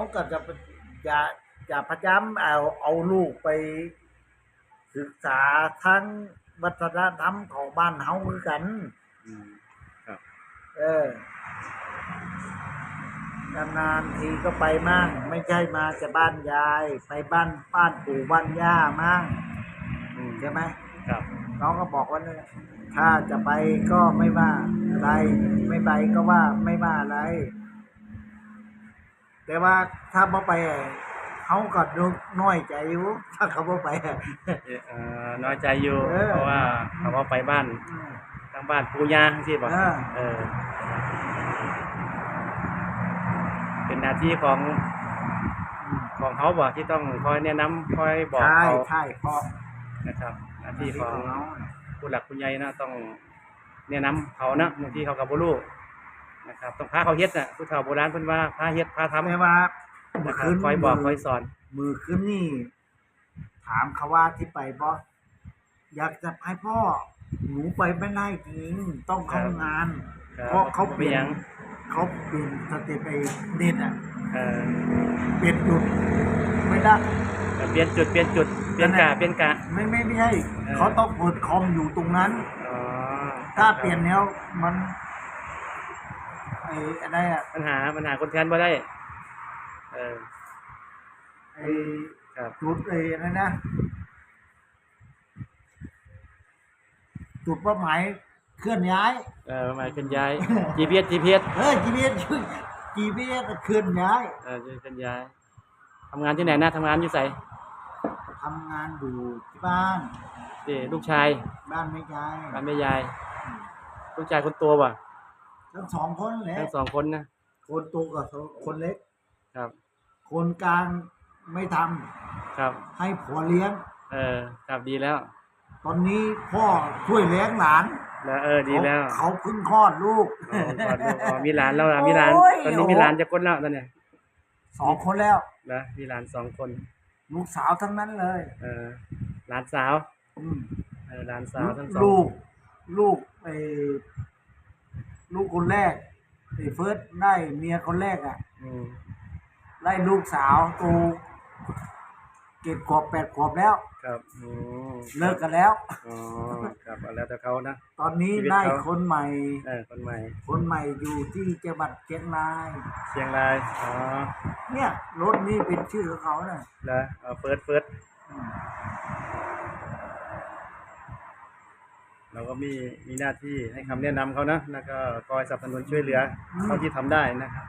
เขาก็จะจะจะพยายามเอาเอาลูกไป ศึกษาทั้งวัฒนธรรมของบ้านเฮาคือกันอืมเออนานๆทีก็ไปมั่งไม่ใช่มาจะบ้านยาย ไปบ้านบ้านปู่บ้านย่ามั่งอืมใช่ไหมครับน้องก็บอกว่าเนี่ยถ้าจะไปก็ไม่ว่าอะไร ไม่ไปก็ว่าไม่ว่าอะไร แต่ว่าถ้าบ่ไปอะเขาก็ดูน้อยใจอยู่ ถ้าเขาบ่ไปอะเอ่อน้อยใจอยู่ เออ เพราะว่าเขาว่าไปบ้านอืมทางบ้านปู่ย่าที่บอกเออ เออ เป็นหน้าที่ของของเขาบอกที่ต้องคอยแนะนำคอยบอกใช่เขาใช่เพราะนะครับ หน้าที่ของเขาผู้หลักผู้ใหญ่นะต้องแนะนำเขานะบางทีเขากับบ่รู้นะ ครับต้องพาเขาเฮ็ดน่ะผู้เฒ่าโบราณเพิ่นว่าพาเฮ็ดพาทำไม่ว่านะเมื่อครับคืนคอยบอกคอยสอน มือคืนนี่ ถามเขาว่าที่ไปบออยากจะให้พ่อ หนูไปไม่ได้จริงต้องเข้างานครับเพราะเขาบ่เปเป็นลี่หยยันงเขาเปลี่ยนสเต็ปไปเน็ตอะเออเปลี่ยนจุดไม่ได้ เปลี่ยนจุดเปลี่ยนจุดเปลี่ยนกะเปลี่ยนกะ ไม่ไม่ไม่ใช่เออ เขาต้องเปิดคอมอยู่ตรงนั้น อ๋อถ้าเปลี่ยนแนวมัน ไอ้อะไรอะปัญหาปัญหาคนแทนบ่ได้ เออ ไอ้ครับจุดไอ้อะไรนะจุดเป้าหมายเคลื่อนย้าย เออหมายเคลื่อนย้าย GPS GPS เออ GPS GPS เคลื่อนย้ายเออเคลื่อนย้ายทำงานที่ไหนนะทำงานอยู่ไสทำงานอยู่ที่บ้านที่ลูกชาย บ้านไม่ไกลบ้านแม่ยาย ลูกชายคนโตบ่ะ ทั้งสองคนแหละทั้งสองคนนะคนโตกับคนเล็ก ครับ คนกลางไม่ทำครับ ให้ผัวเลี้ยง เออครับดีแล้ว ตอนนี้พ่อช่วยเลี้ยงหลานแล้วเออดีแล้ว เขาเขาเพิ่งคลอดลูกอ๋อก่อนลูกอ๋อมีหลานแล้วล่ะมีหลานโอ้ยตอนนี้มีหลานจะคนแล้วตอนเนี้ยสองคนแล้วนะมีหลานสองคน ลูกสาวทั้งนั้นเลย เออหลานสาว อืมเออหลานสาวทั้งสองลูก ลูกไอ้ ลูกคนแรกไอ้เฟิร์สได้เมียคนแรกอะอืมได้ลูกสาวโตเจ็ดขวบแปดขวบแล้ว ครับอืมเลิกกันแล้ว อ๋อครับเอาแล้วแต่เขานะ ตอนนี้ชีวิตได้เขา คนใหม่ เออคนใหม่คนใหม่อยู่ที่จังหวัดเชียงราย เชียงรายอ๋อเนี่ยรถนี่เป็นชื่อของเขาน่ะแล้วเอาเฟิร์สเฟิร์สอืม เราก็มีมีหน้าที่ให้คำแนะนำเขานะแล้วก็คอยสนับสนุนช่วยเหลือเท่าที่ทำได้นะครับ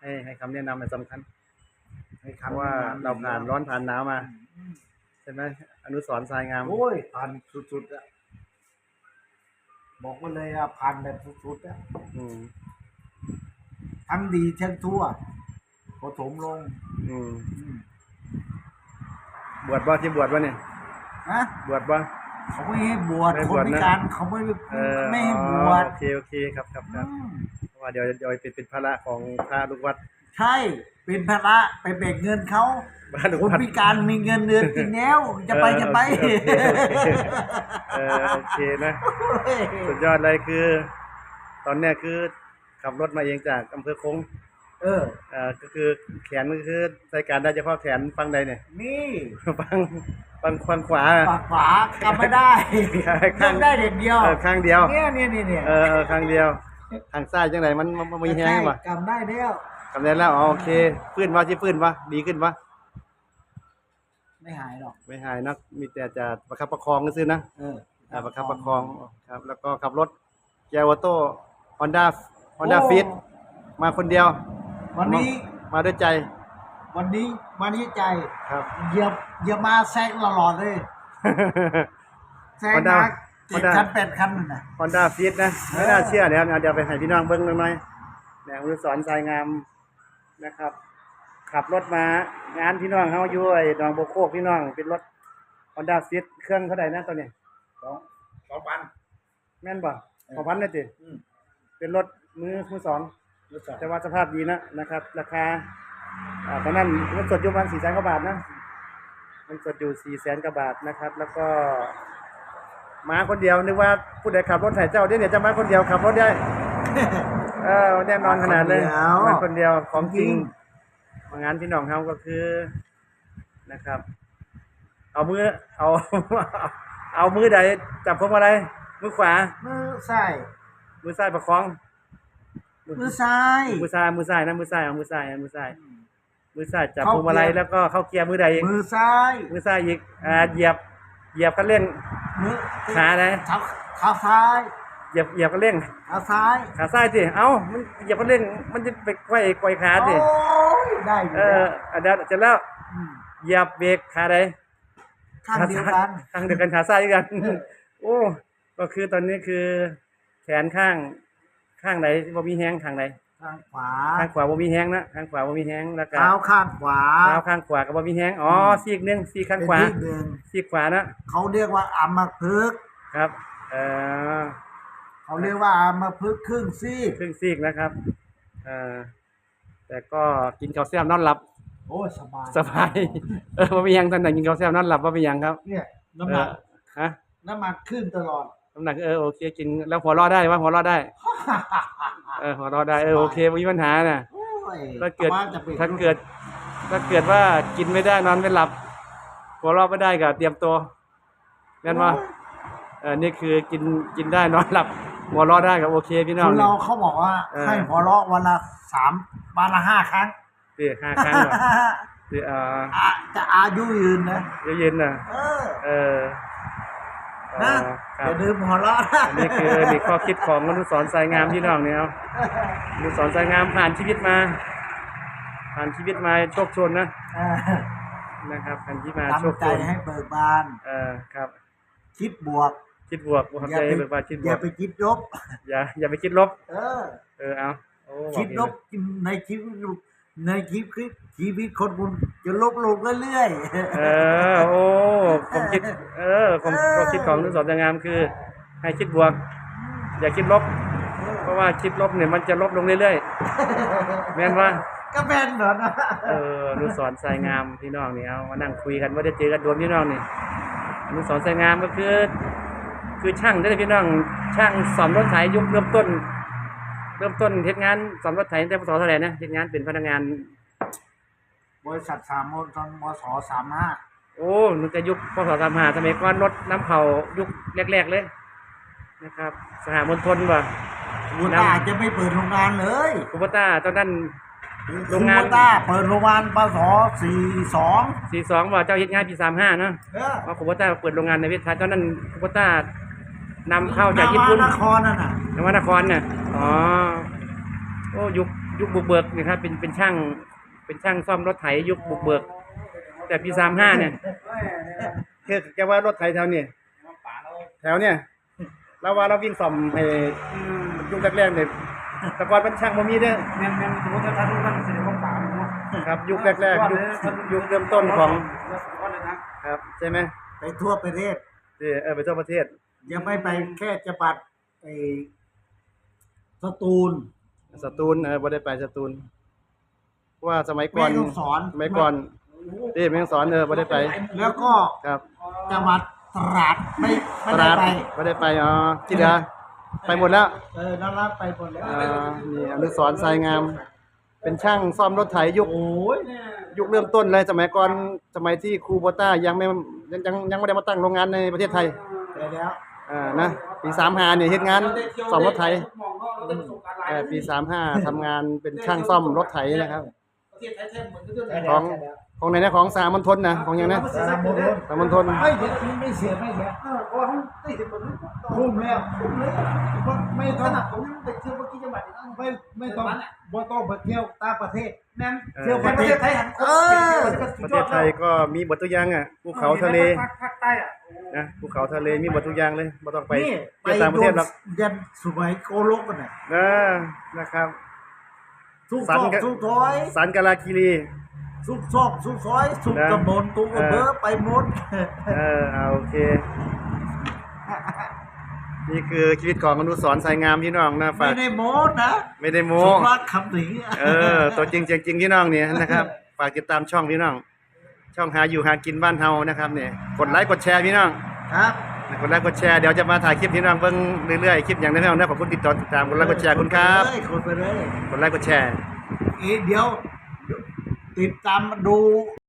ให้ให้คำแนะนำมันสำคัญให้เพคำราะว่าแนะนำเราผ่านร้อนผ่านหนาวมาใช่ไหมอนุสรณ์ทรายงาม โอ้ยผ่านสุดๆอะบอกมาเลยอะผ่านแบบสุดๆอะอืมทั้งดีทั้งทั่วผสมลงอืมอืมบวชบ่ที่บวชบ่เนี่ย นะบวชบ่ เขาไม่ให้บวชไม่คบนวชนะ พิการเขาไม่เออไม่ให้บอ๋อวชโอเคโอเคครับครับครับอืมเพราะว่าเดี๋ยวเดี๋ยวเป็นเป็นภาระของพระลูกวัดใช่เป็นภาระไปแบ่งเงินเขาบ้านลูกคนวัด พิการมีเงินเดือนกินแล้วจะไปเออจะไปโอเค เออโอเคนะ สุดยอดเลยคือ ตอนเนี้ยคือขับรถมาเองจากอำเภอคงเออ เอ่อก็คือแขนก็คือใช้การได้เฉพาะแขนฝั่งใดเนี่ย นี่ฝั่ง ฝั่งฝั่งขวาปากขวากำไม่ได้ข้างกำได้เด็ดเดียวเออข้างเดียว เนี่ยเนี่ยเนี่ยเนี่ยเออเออข้างเดียวข้างซ้ายจังไหนมันมันมันมีแห้งป่ะกำได้แล้วกำเนิดแล้วอ๋อโอเคฟื้นว่าที่ฟื้นวะดีขึ้นวะไม่หายหรอกไม่หายนะมีแต่จะประคับประคองก็ซื้อๆนะ เอออ่าประคับประคองครับ แล้วก็ขับรถเกียร์ออโต้ฮอนด้าฮอนด้าฟิตมาคนเดียววันนี้มาด้วยใจ วันนี้มานี้ใจครับอย่าอย่ามาแซงตลอดเลยแซง Honda มาเจ็ด Honda คันแปดคันนั่นน่ะ ฮอนด้าฟิตนะไม่น่าเชื่อเนี่ยเดี๋ยวไปให้พี่น้องเบิ้งหน่อยๆเนี่ยอนุสรณ์สายงามนะครับ ขับรถมางานพี่น้องเขาอยู่ไอ้หนองบัวโคกพี่น้องเป็นรถฮอนด้าฟิตเครื่องเท่าไหร่นะตัวนี้สองสองพัน แม่นบ่ขอพันเลยจิอืม เป็นรถมือมือสอง รู้สึกแต่ว่าสภาพดีนะนะครับ ราคาอ่า ตอนนั้นเงินสดอยู่ประมาณสี่แสนกว่าบาทนะเงินสดอยู่สี่แสนกว่าบาทนะครับ แล้วก็มาคนเดียวนึกว่าผู้ใดขับรถไถเจ้าเดี๋ยวเนี่ยจะมาคนเดียวขับรถได้ เออแน่นอนขนาดเลยมาคนเดียวของจริงมางานพี่น้องเฮาก็คือนะครับ เอามือเอา เอามือใดจับพวงมาลัยมือขวา มือซ้ายมือซ้ายประคอง มือซ้ายมือซ้ายมือซ้ายนะมือซ้ายเอามือซ้ายเอามือซ้าย มือซ้ายจับเข้าพวงมาลัยเกียร์แล้วก็เข้าเกียร์มือใดอีกมือซ้ายมือซ้ายอีกอ่าเหยียบเหยียบคันเร่งมือขาไหนเท้าเท้าซ้ายเหยียบเหยียบคันเร่งเท้าซ้ายขาซ้ายสิเอ้ามันเหยียบคันเร่ง มันจะไปไขว้ไขว้ขาสิโอ้ยได้อยู่เออแล้วอะเดี๋ยวเสร็จแล้วมเหยียบเบรกขาใดข้างเดียวกันข้างเดียวกันขาซ้ายด้วยกัน โอ้ก็คือตอนนี้คือ แขนข้างข้างไหนบ่มีแห้งข้างไหน ข้างขวาข้างขวาบ่มีแห้งนะข้างขวาบ่มีแห้งแล้วก็เท้าข้างขวาเท้าข้างขวาก็บ่มีแห้งอ๋อซีกหนึงซีกข้างขวาเป็นที่หนึ่งซีกขวานะเขาเรียกว่าอัมพฤกษ์ครับ เอ่อเขาเรียกว่าอัมพฤกษ์ครึ่งซีกครึ่งซีกนะครับเอ่อแต่ก็กินข้าวแซ่บนอนหลับโอ้ยสบายสบายเออบ่มีหยังท่านใดกินข้าวแซ่บนอนหลับบ่มีหยังครับเนี่ยน้ำเอหนัอกฮะ น้ำหนักขึ้นตลอด น้ำหนักเออโอเคกินแล้วหัวเราะได้ว่าหัวเราะได้ เออหัวเราะได้เออโอเคไม่มีปัญหาน่ะ โอ้ยถ้าเกิดว่จะเป็นถ้าเกิด ถ้าเกิดว่ากินไม่ได้นอนไม่หลับ หัวเราะไม่ได้ก็เตรียมตัวงั้นว่าเออนี่คือกินกินได้นอนหลับ หัวเราะได้ก็โอเคพี่น้องคนเราเขาบอกว่า เออ ให้หัวเราะวันละสามวันละห้าครั้งสี่ห้าครั้งเหรอสี่เอ่ออะจะอายุยืนนะเย็นๆน่ะ เออ เอออ๋อนะครับ อย่าลืมหัวเราะนะอันนี้คือนี่ข้อคิดของอนุสรณ์สายงามพี่น้องเนี่ยเอาอนุสรณ์สายงามผ่านชีวิตมา ผ่านชีวิตมาโชคชนนะเออนะครับผ่านชีวิตมาโชคทำใจชนให้เบิกบาน เออครับ คิดบวก คิดบวกความอย่าใจไปแบบว่าคิดบอย่าวกไปคิดลบอย่าอย่าไปคิดลบ เออ เออเอาโอ้คิดลบในชีวิต ในชีวิตชีวิตคนคุณจะลบลงเรื่อยๆ เออ โอ้ผมคิด เออผมความคิดของอนุสรณ์สายงามคือ ให้คิดบวก อย่าคิดลบ เพราะว่าคิดลบเนี่ยมันจะลบลงเรื่อยๆแม่นว่าก็เป็นเหมือนนะเอออนุสรณ์สายงามพี่น้องนี่เอามานั่งคุยกันว่าได้เจอกันโดนพี่น้องนี่อนุสรณ์สายงามก็คือ คือช่างได้อพี่น้อง ช่างสอมรถไถยุคเริ่มต้น เริ่มต้นเฮ็ดงานสอมรถไถตั้งแต่พศเท่าไหร่นะเฮ็ดงานเป็นพนักงาน บริษัทสามมนตอนมศสามห้าโอ้นึกจะยุคพศสามหาสมัยก่อนรถน้ำเผายุคแรก ๆ เลย นะครับ สหมณฑลว่ะบูต้าจะไม่เปิดโรงงานเลยคูปต้าตอนนั้น โรงงานบูต้าเปิดโรงงานปศสี่สองสี่สองว่าเจ้าเฮ็ดงานปีสามห้าเนาะเออเพราะคูปต้าเปิดโรงงานในประเทศไทยตอนนั้นคูปต้า นำเข้าจากญี่ปุ่นนครนั่นน่ะนวนครเนี่ยอ๋อโอ้ยุคยุคบุกเบิกนี่ครับ เป็นเป็นช่าง เป็นช่างซ่อมรถไถยุคบุกเบิก แต่ปีสามห้าเนี่ยคือแกว่ารถไถแถวนี้แถวเนี่ยเราว่าเราวิ่งซ่อมไอ้ยุคแรกๆเนี่ยแต่ก่อนเป็นช่างบ่มีเด้อแม่นแม่นสมมติถ้าท่านรู้ท่านสิริของป่าเนาะครับ ยุคแรกๆยุคยุคเริ่มต้นของแล้วสุดยอดเลยนะครับใช่ไหมไปทั่วประเทศที่เออไปทั่วประเทศ ยังไม่ไปแค่จังหวัดไอ้สตูล สตูลเออบ่ได้ไปสตูลเพราะว่าสมัยก่อแม่นต้องสอน สมัยก่อนที่แม่ฮ่องสอนเออบ่ได้ไปแล้วก็ครับ จังหวัดตราดไม่ไม่ตได้ราดไปไม่ได้ไปอ๋อที่เหลือไปหมดแล้วเออนั่นรับไปหมดแล้วอ่านี่อนุสรณ์ทรายงาม เป็นช่างซ่อมรถไถยุค โอ้ยยุคเริ่มต้นเลยสมัยก่อนสมัยที่ครูโบต้ายังไม่ยังยังยังไม่ได้มาตั้งโรงงานในประเทศไทย ไปแล้ว อ่านะปีสามห้าเนี่ยเฮ็ดงานซ่อมรถไถมองว่าเราได้ประสบการณ์หลายเออปีสามห้าทำงานเป็นช่างซ่อมรถไถนะครับประเทศไทยแทบเหมือนกันเลยของ ของไหนนะของสามัญทนนะของยังนะสามโมงสามัญทนไม่เดี๋ยวนี้ไม่เสียไม่เสียเออเพราะว่าเขาได้ถึงคนนู้นคุ้มแล้วคุ้มเลยไม่ขต้องนาดผมยังไปเที่ยวเมื่อกี้จังหวัดนี้ไม่ไม่ต้องบ่ต้องไปเที่ยวต่างประเทศแม่นเออเที่ยวประเทศไทยหันคนประเทศไทยก็มีบทตัวอย่างอะภูเขาทะเลภาคใต้อะนะภูเขาทะเลมีบทตัวอย่างเลยบ่ต้องไปนี่ไปเที่ยวต่างประเทศหรอกยันสมัยโกโลกกันน่ะนะนะครับทุกสัซนอกก็ทุกซอยสันกาลาคีรี ทุกซอกทุกซอยทุกนะตำบลทุกอำเภอเออไปหมดเออเอาโอเค นี่คือชีวิตของอนุสรณ์สายงามพี่น้องนะฝาไม่กได้โมดนะไม่ได้โม้สมรักคำหนีเออตัวจริงจริงๆพี่น้องเนี่ยนะครับฝากติดตามช่องพี่น้อง ช่องหาอยู่หากินบ้านเฮานะครับเนี่ยกดไลค์กดแชร์พี่น้องครับกดไลค์กดแชร์เดี๋ยวจะมาถ่ายคลิปพี่น้องเบิ่งเรื่อยๆคลิปอย่างนี้พี่น้องนะขอบคุณติดต่อติดตามกดไลค์กดแชร์คุณครับเลยคนไปเลยกดไลค์กดแชร์เอ๊ะเดี๋ยว ติดตามดู